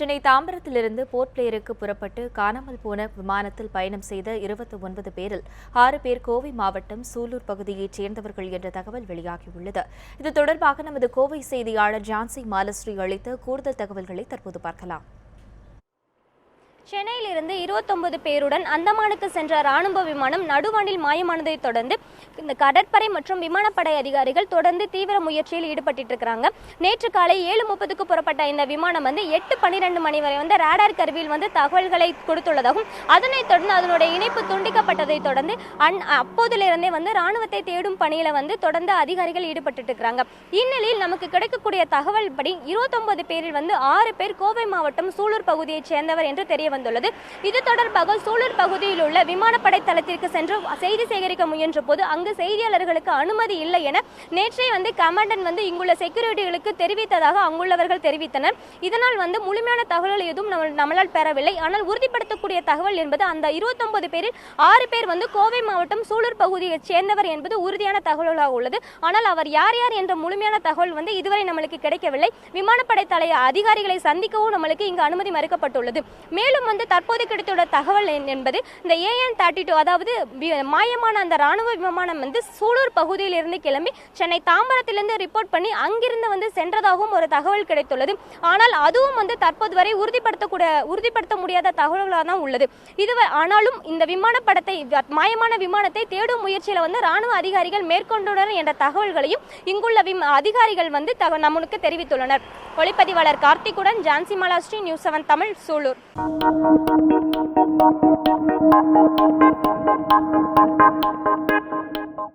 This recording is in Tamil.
சென்னை தாம்பரத்திலிருந்து போர்ட் பிளேயருக்கு புறப்பட்டு காணாமல் போன விமானத்தில் பயணம் செய்த இருபத்தி ஒன்பது பேரில் ஆறு பேர் கோவை மாவட்டம் சூலூர் பகுதியைச் சேர்ந்தவர்கள் என்ற தகவல் வெளியாகியுள்ளது. இது தொடர்பாக நமது கோவை செய்தியாளர் ஜான்சி மாலஸ்ரீ அளித்த கூடுதல் தகவல்களை தற்போது பார்க்கலாம். சென்னையிலிருந்து இருபத்தொன்பது பேருடன் அந்தமானுக்கு சென்ற ராணுவ விமானம் நடுவானில் மாயமானதை தொடர்ந்து இந்த கடற்படை மற்றும் விமானப்படை அதிகாரிகள் தொடர்ந்து தீவிர முயற்சியில் ஈடுபட்டு இருக்கிறாங்க நேற்று காலை ஏழு முப்பதுக்கு புறப்பட்ட இந்த விமானம் வந்து எட்டு பன்னிரெண்டு மணி வரை வந்து ரேடார் கருவியில் வந்து தகவல்களை கொடுத்துள்ளதாகவும் அதனைத் தொடர்ந்து அதனுடைய இணைப்பு துண்டிக்கப்பட்டதை தொடர்ந்து அந் அப்போதிலிருந்தே வந்து ராணுவத்தை தேடும் பணியில வந்து தொடர்ந்து அதிகாரிகள் ஈடுபட்டு இருக்கிறாங்க இந்நிலையில் நமக்கு கிடைக்கக்கூடிய தகவல் படி இருபத்தொன்பது பேரில் வந்து ஆறு பேர் கோவை மாவட்டம் சூலூர் பகுதியைச் சேர்ந்தவர் என்று தெரிய வந்துள்ளது. இது தொடர்பாக சூலூர் பகுதியில் உள்ள விமானப்படை தளத்திற்கு சென்று செய்தி சேகரிக்க முயன்ற போது அங்கு செய்தியாளர்களுக்கு அனுமதி இல்லை என நேற்றே வந்து கமாண்டன் வந்து இங்குள்ள செக்யூரிட்டிகளுக்கு தெரிவித்ததாக அங்குள்ளவர்கள் தெரிவித்தனர். இதனால் வந்து முழுமையான தகவல்கள் எதுவும் நம்மளால் பெறவில்லை. ஆனால் உறுதிப்படுத்தக்கூடிய தகவல் என்பது அந்த இருபத்தொன்பது பேரில் ஆறு பேர் வந்து கோவை மாவட்டம் சூலூர் பகுதியைச் சேர்ந்தவர் என்பது உறுதியான தகவலாக உள்ளது. ஆனால் அவர் யார் யார் என்ற முழுமையான தகவல் வந்து இதுவரை நம்மளுக்கு கிடைக்கவில்லை. விமானப்படை தலை அதிகாரிகளை சந்திக்கவும் நம்மளுக்கு இங்கு அனுமதி மறுக்கப்பட்டுள்ளது. மேலும் வந்து தற்போது கிடைத்துள்ள தகவல் என்பது இந்த ஏஎன் தேர்ட்டி டூ அதாவது மாயமான அந்த ராணுவ விமானம் வந்து சூலூர் பகுதியில் இருந்து கிளம்பி சென்னை தாம்பரத்திலிருந்து ரிப்போர்ட் பண்ணி அங்கிருந்து வந்து சென்றதாகவும் ஒரு தகவல் கிடைத்துள்ளது. ஆனால் அதுவும் வந்து தற்போது வரை உறுதிப்படுத்தக்கூட உறுதிப்படுத்த முடியாத தகவல்களாக தான் உள்ளது. இது ஆனாலும் இந்த விமானப்படத்தை படத்தை மாயமான விமானத்தை தேடும் முயற்சியில் வந்து ராணுவ அதிகாரிகள் மேற்கொண்டுள்ளனர் என்ற தகவல்களையும் இங்குள்ள விம் அதிகாரிகள் வந்து தக நம்மளுக்கு தெரிவித்துள்ளனர். ஒளிப்பதிவாளர் கார்த்திக்குடன் Jhansi Malashri news seven Tamil Sulur. Thank you.